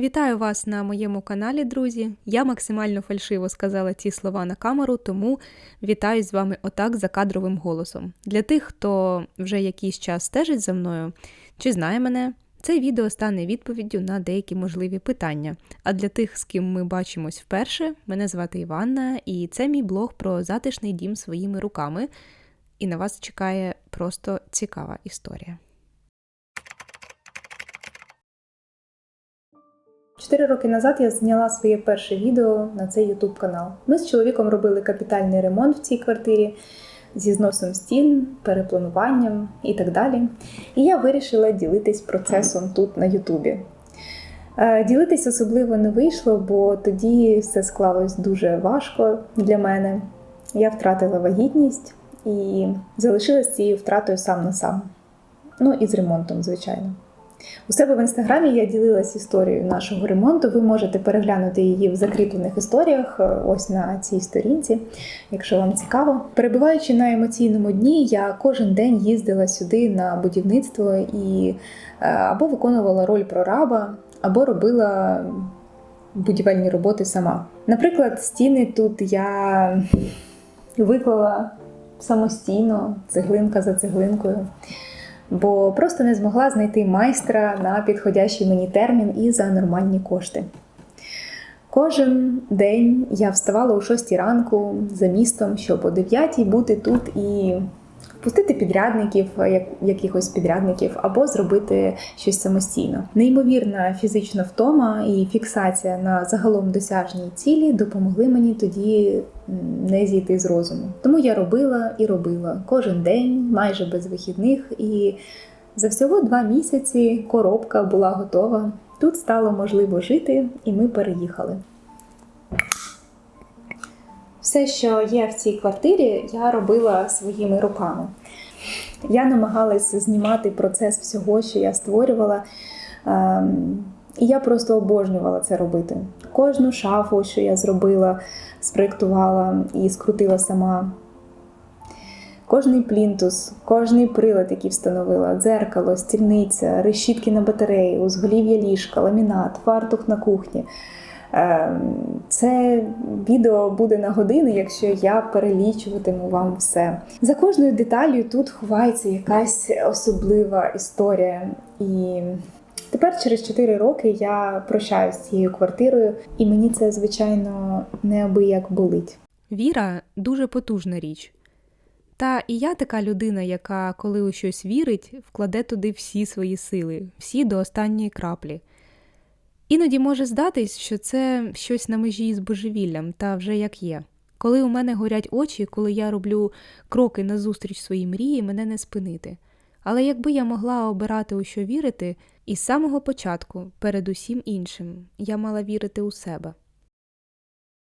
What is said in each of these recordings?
Вітаю вас на моєму каналі, друзі. Я максимально фальшиво сказала ці слова на камеру, тому вітаю з вами отак за кадровим голосом. Для тих, хто вже якийсь час стежить за мною чи знає мене, це відео стане відповіддю на деякі можливі питання. А для тих, з ким ми бачимось вперше, мене звати Іванна, і це мій блог про затишний дім своїми руками. І на вас чекає просто цікава історія. Чотири роки назад я зняла своє перше відео на цей YouTube канал. Ми з чоловіком робили капітальний ремонт в цій квартирі зі зносом стін, переплануванням і так далі. І я вирішила ділитись процесом тут на Ютубі. Е, Ділитись особливо не вийшло, бо тоді все склалось дуже важко для мене. Я втратила вагітність і залишилась цією втратою сам на сам. Ну і з ремонтом, звичайно. У себе в інстаграмі я ділилась історією нашого ремонту. Ви можете переглянути її в закріплених історіях, е, ось на цій сторінці, якщо вам цікаво. Перебуваючи на емоційному дні, я кожен день їздила сюди на будівництво і е, або виконувала роль прораба, або робила будівельні роботи сама. Наприклад, стіни тут я виклала самостійно, цеглинка за цеглинкою бо просто не змогла знайти майстра на підходящий мені термін і за нормальні кошти. Кожен день я вставала о 6 ранку за містом, щоб о 9 бути тут і пустити підрядників, як, якихось підрядників, або зробити щось самостійно. Неймовірна фізична втома і фіксація на загалом досяжній цілі допомогли мені тоді не зійти з розуму. Тому я робила і робила кожен день, майже без вихідних, і за всього два місяці коробка була готова. Тут стало можливо жити, і ми переїхали. Все, що є в цій квартирі, я робила своїми руками. Я намагалась знімати процес всього, що я створювала. Ем, І я просто обожнювала це робити. Кожну шафу, що я зробила, спроєктувала і скрутила сама. Кожний плінтус, кожний прилад, який встановила, дзеркало, стільниця, решітки на батареї, узголів'я ліжка, ламінат, фартух на кухні. Ем, Це відео буде на години, якщо я перелічуватиму вам все. За кожною деталью тут ховається якась особлива історія. І тепер, через 4 роки, я прощаюсь з цією квартирою, і мені це, звичайно, неабияк болить. Віра дуже потужна річ. Та і я така людина, яка, коли у щось вірить, вкладе туди всі свої сили, всі до останньої краплі. Іноді може здатись, що це щось на межі з божевіллям, та вже як є. Коли у мене горять очі, коли я роблю кроки назустріч своїй мрії, мене не спинити. Але якби я могла обирати у що вірити, із самого початку, перед усім іншим, я мала вірити у себе.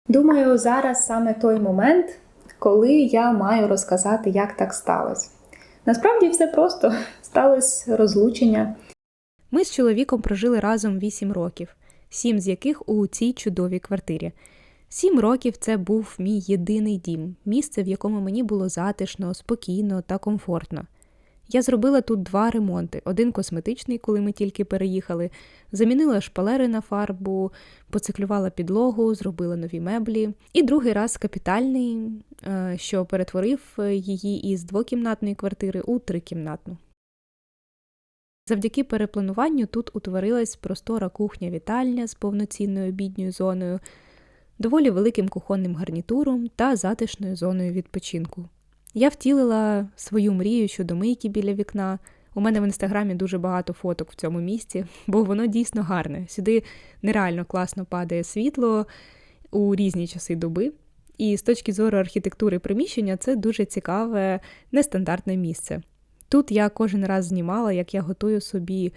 Думаю, зараз саме той момент, коли я маю розказати, як так сталося. Насправді все просто сталося розлучення. Ми з чоловіком прожили разом 8 років, сім з яких у цій чудовій квартирі. Сім років це був мій єдиний дім, місце, в якому мені було затишно, спокійно та комфортно. Я зробила тут два ремонти: один косметичний, коли ми тільки переїхали, замінила шпалери на фарбу, поциклювала підлогу, зробила нові меблі, і другий раз капітальний, е, що перетворив її із двокімнатної квартири у трикімнатну. Завдяки переплануванню тут утворилась простора кухня-вітальня з повноцінною обідньою зоною, доволі великим кухонним гарнітуром та затишною зоною відпочинку. Я втілила свою мрію щодо мийки біля вікна. У мене в інстаграмі дуже багато фоток в цьому місці, бо воно дійсно гарне. Сюди нереально класно падає світло у різні часи доби. І з точки зору архітектури приміщення це дуже цікаве, нестандартне місце. Тут я кожен раз знімала, як я готую собі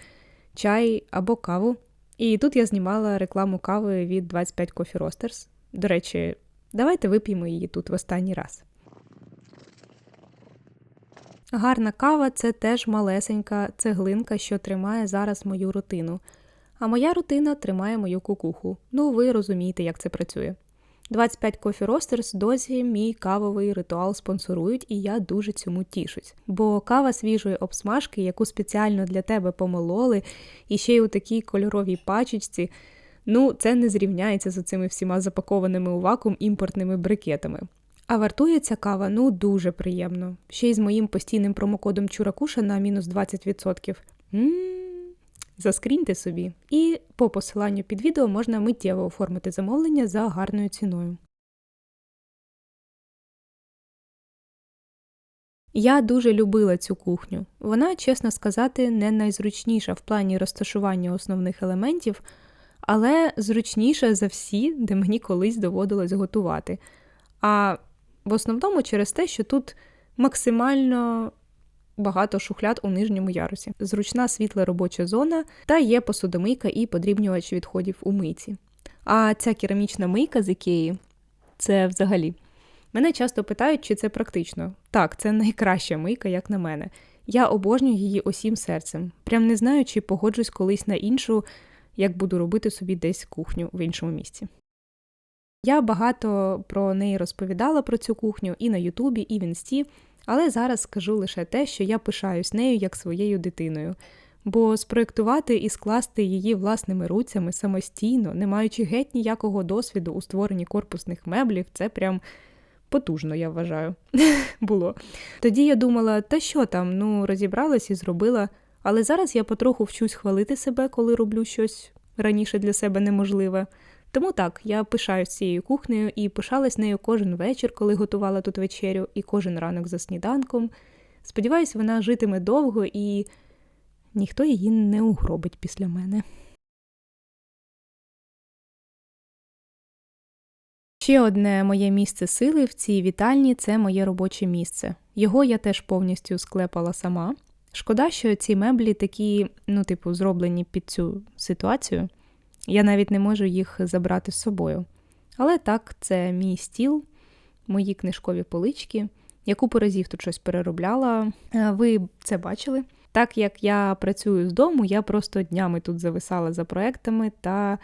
чай або каву. І тут я знімала рекламу кави від 25 Coffee Roasters. До речі, давайте вип'ємо її тут в останній раз. Гарна кава це теж малесенька цеглинка, що тримає зараз мою рутину. А моя рутина тримає мою кукуху. Ну, ви розумієте, як це працює. 25 Coffee Roasters досі мій кавовий ритуал спонсорують, і я дуже цьому тішусь. Бо кава свіжої обсмажки, яку спеціально для тебе помололи, і ще й у такій кольоровій пачечці, Ну, це не зрівняється з цими всіма запакованими у вакуум імпортними брикетами. А вартує ця кава ну дуже приємно. Ще й з моїм постійним промокодом Чуракуша на мінус 20%. Мм, заскріньте собі. І по посиланню під відео можна миттєво оформити замовлення за гарною ціною. Я дуже любила цю кухню. Вона, чесно сказати, не найзручніша в плані розташування основних елементів, але зручніша за всі, де мені колись доводилось готувати. А в основному через те, що тут максимально багато шухляд у нижньому ярусі, зручна світла робоча зона та є посудомийка і подрібнювач відходів у мийці. А ця керамічна мийка з Ікеї це взагалі. Мене часто питають, чи це практично. Так, це найкраща мийка, як на мене. Я обожнюю її усім серцем. Прям не знаю, чи погоджусь колись на іншу, як буду робити собі десь кухню в іншому місці. Я багато про неї розповідала про цю кухню і на Ютубі, і в інсті, але зараз скажу лише те, що я пишаюсь нею як своєю дитиною. Бо спроєктувати і скласти її власними руцями самостійно, не маючи геть ніякого досвіду у створенні корпусних меблів, це прям потужно, я вважаю. Було. Тоді я думала, та що там, ну розібралась і зробила. Але зараз я потроху вчусь хвалити себе, коли роблю щось раніше для себе неможливе. Тому так, я пишаюсь цією кухнею і пишалась нею кожен вечір, коли готувала тут вечерю, і кожен ранок за сніданком. Сподіваюсь, вона житиме довго і ніхто її не угробить після мене. Ще одне моє місце сили в цій вітальні це моє робоче місце. Його я теж повністю склепала сама. Шкода, що ці меблі такі, ну, типу, зроблені під цю ситуацію. Я навіть не можу їх забрати з собою. Але так, це мій стіл, мої книжкові полички. Я купу разів тут щось переробляла. Е, Ви це бачили. Так як я працюю з дому, я просто днями тут зависала за проектами та,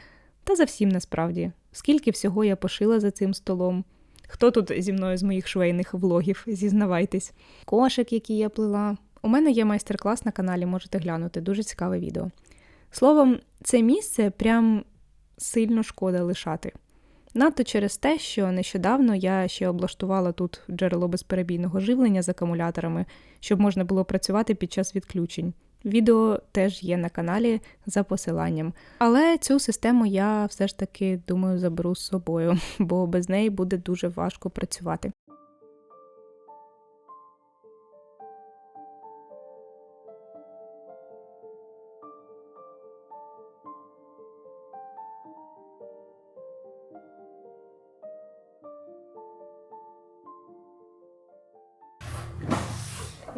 та за всім насправді. Скільки всього я пошила за цим столом. Хто тут зі мною з моїх швейних влогів, зізнавайтесь. Кошик, який я плела. У мене є майстер-клас на каналі, можете глянути, дуже цікаве відео. Словом, це місце прям сильно шкода лишати. Надто через те, що нещодавно я ще облаштувала тут джерело безперебійного живлення з акумуляторами, щоб можна було працювати під час відключень. Відео теж є на каналі за посиланням. Але цю систему я все ж таки думаю заберу з собою, бо без неї буде дуже важко працювати.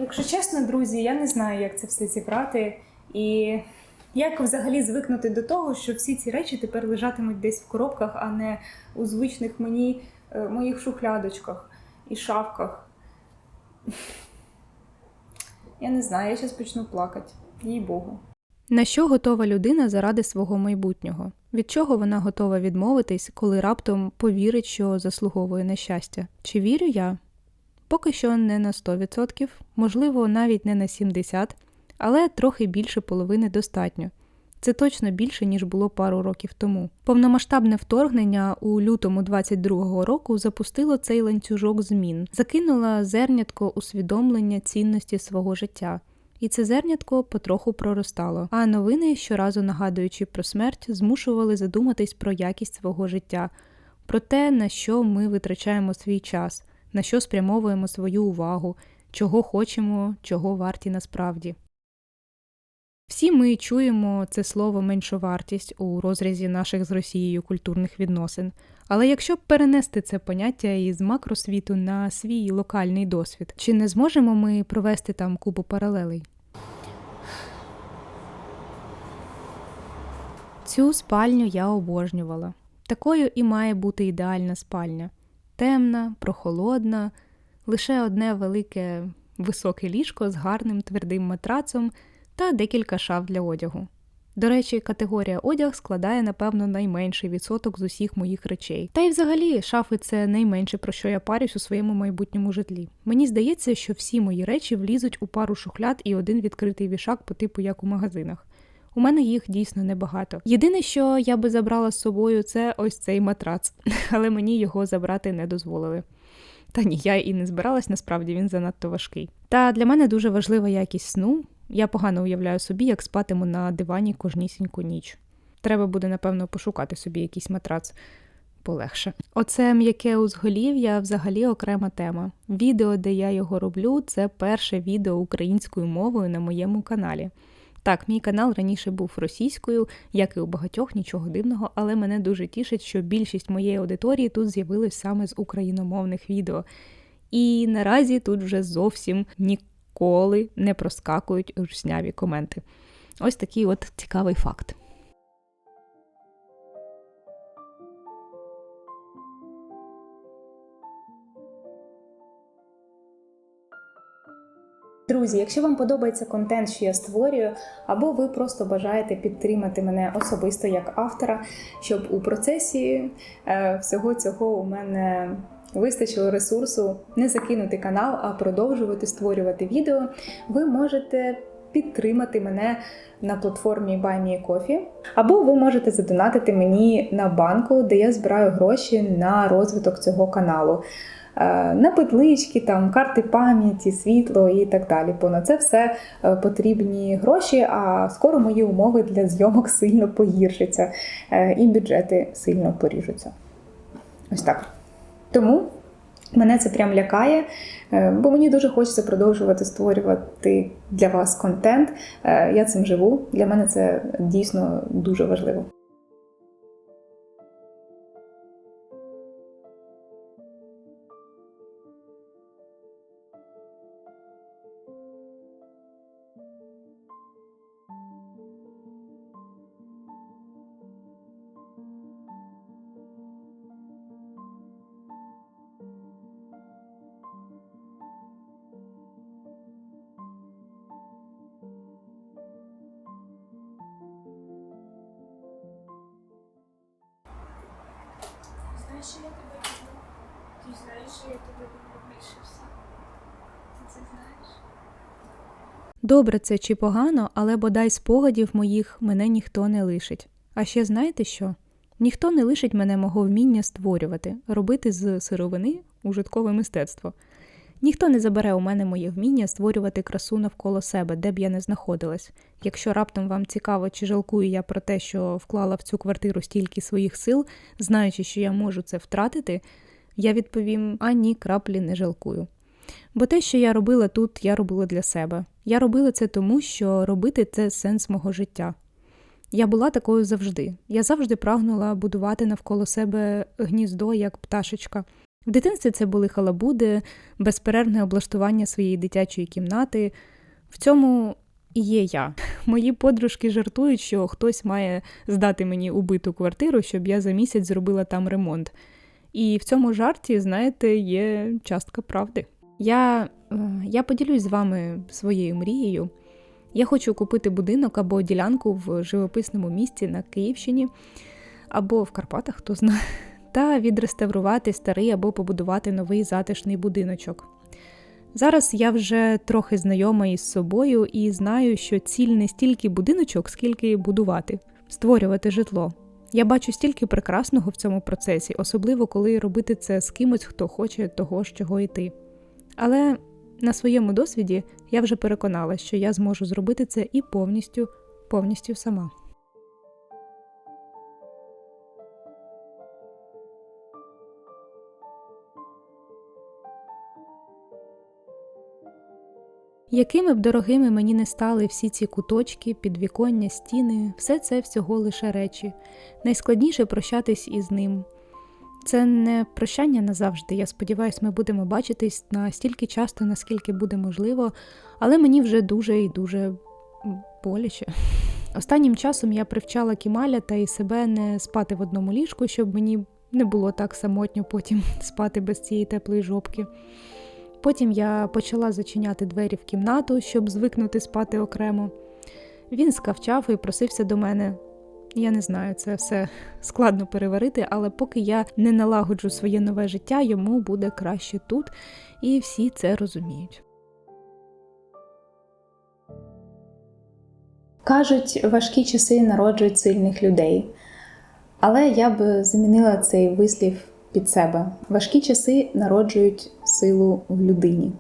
Якщо чесно, друзі, я не знаю, як це все зібрати. І як взагалі звикнути до того, що всі ці речі тепер лежатимуть десь в коробках, а не у звичних мені е, моїх шухлядочках і шафках. Я не знаю, я зараз почну плакати, їй Богу. На що готова людина заради свого майбутнього? Від чого вона готова відмовитись, коли раптом повірить, що заслуговує на щастя? Чи вірю я? Поки що не на 100%, можливо, навіть не на 70%, але трохи більше половини достатньо. Це точно більше, ніж було пару років тому. Повномасштабне вторгнення у лютому 22-го року запустило цей ланцюжок змін, закинуло зернятко усвідомлення цінності свого життя. І це зернятко потроху проростало. А новини, щоразу нагадуючи про смерть, змушували задуматись про якість свого життя, про те, на що ми витрачаємо свій час, на що спрямовуємо свою увагу, чого хочемо, чого варті насправді. Всі ми чуємо це слово меншовартість у розрізі наших з Росією культурних відносин. Але якщо перенести це поняття із макросвіту на свій локальний досвід, чи не зможемо ми провести там купу паралелей? Цю спальню я обожнювала. Такою і має бути ідеальна спальня. Темна, прохолодна, лише одне велике високе ліжко з гарним твердим матрацом та декілька шаф для одягу. До речі, категорія одяг складає, напевно, найменший відсоток з усіх моїх речей. Та й взагалі шафи це найменше, про що я парюсь у своєму майбутньому житлі. Мені здається, що всі мої речі влізуть у пару шухляд і один відкритий вішак по типу як у магазинах. У мене їх дійсно небагато. Єдине, що я би забрала з собою, це ось цей матрац, але мені його забрати не дозволили. Та ні, я і не збиралась, насправді він занадто важкий. Та для мене дуже важлива якість сну. Я погано уявляю собі, як спатиму на дивані кожнісіньку ніч. Треба буде, напевно, пошукати собі якийсь матрац полегше. Оце м'яке узголів'я взагалі окрема тема. Відео, де я його роблю, це перше відео українською мовою на моєму каналі. Так, мій канал раніше був російською, як і у багатьох, нічого дивного, але мене дуже тішить, що більшість моєї аудиторії тут з'явилась саме з україномовних відео. І наразі тут вже зовсім ніколи не проскакують русняві коменти. Ось такий от цікавий факт. Друзі, якщо вам подобається контент, що я створюю, або ви просто бажаєте підтримати мене особисто як автора, щоб у процесі е, всього цього у мене вистачило ресурсу не закинути канал, а продовжувати створювати відео, ви можете підтримати мене на платформі BuyMeCoffee, або ви можете задонатити мені на банку, де я збираю гроші на розвиток цього каналу. Е, На петлички, там карти пам'яті, світло і так далі. Бо на це все е, потрібні гроші. А скоро мої умови для зйомок сильно погіршаться, е, і бюджети сильно поріжуться. Ось так. Тому мене це прям лякає, бо мені дуже хочеться продовжувати створювати для вас контент. Я цим живу. Для мене це дійсно дуже важливо. Знаєш, що я тебе люблю? Ти знаєш, що я тебе люблю більше всього? Ти це знаєш? Добре це чи погано, але бодай спогадів моїх мене ніхто не лишить. А ще знаєте що? Ніхто не лишить мене мого вміння створювати, робити з сировини ужиткове мистецтво. Ніхто не забере у мене моє вміння створювати красу навколо себе, де б я не знаходилась. Якщо раптом вам цікаво, чи жалкую я про те, що вклала в цю квартиру стільки своїх сил, знаючи, що я можу це втратити, я відповім: а ні, краплі не жалкую. Бо те, що я робила тут, я робила для себе. Я робила це тому, що робити це сенс мого життя. Я була такою завжди. Я завжди прагнула будувати навколо себе гніздо, як пташечка. В дитинстві це були халабуди, безперервне облаштування своєї дитячої кімнати. В цьому і є я. Мої подружки жартують, що хтось має здати мені убиту квартиру, щоб я за місяць зробила там ремонт. І в цьому жарті, знаєте, є частка правди. Я, е, я поділюсь з вами своєю мрією. Я хочу купити будинок або ділянку в живописному місті на Київщині, або в Карпатах, хто знає, та відреставрувати старий або побудувати новий затишний будиночок. Зараз я вже трохи знайома із собою і знаю, що ціль не стільки будиночок, скільки будувати, створювати житло. Я бачу стільки прекрасного в цьому процесі, особливо коли робити це з кимось, хто хоче того ж, чого і ти. Але на своєму досвіді я вже переконала, що я зможу зробити це і повністю, повністю сама. Якими б дорогими мені не стали всі ці куточки, підвіконня, стіни, все це всього лише речі. Найскладніше прощатись із ним. Це не прощання назавжди. Я сподіваюся, ми будемо бачитись настільки часто, наскільки буде можливо, але мені вже дуже і дуже боляче. Останнім часом я привчала Кімаля та і себе не спати в одному ліжку, щоб мені не було так самотньо потім спати без цієї теплої жопки. Потім я почала зачиняти двері в кімнату, щоб звикнути спати окремо. Він скавчав і просився до мене. Я не знаю, це все складно переварити, але поки я не налагоджу своє нове життя, йому буде краще тут, і всі це розуміють. Кажуть, важкі часи народжують сильних людей. Але я б замінила цей вислів під себе. Важкі часи народжують силу в людині.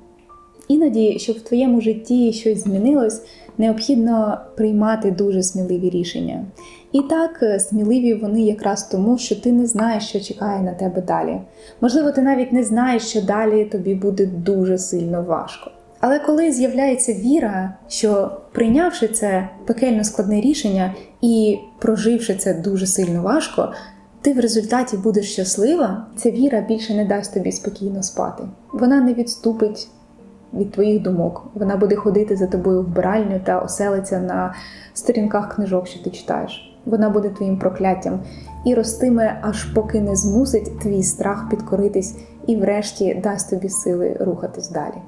Іноді, щоб в твоєму житті щось змінилось, необхідно приймати дуже сміливі рішення. І так, е, сміливі вони якраз тому, що ти не знаєш, що чекає на тебе далі. Можливо, ти навіть не знаєш, що далі тобі буде дуже сильно важко. Але коли з'являється віра, що прийнявши це пекельно складне рішення і проживши це дуже сильно важко, ти в результаті будеш щаслива, ця віра більше не дасть тобі спокійно спати. Вона не відступить від твоїх думок. Вона буде ходити за тобою в биральню та оселиться на сторінках книжок, що ти читаєш. Вона буде твоїм прокляттям і ростиме, аж поки не змусить твій страх підкоритись і, врешті, дасть тобі сили рухатись далі.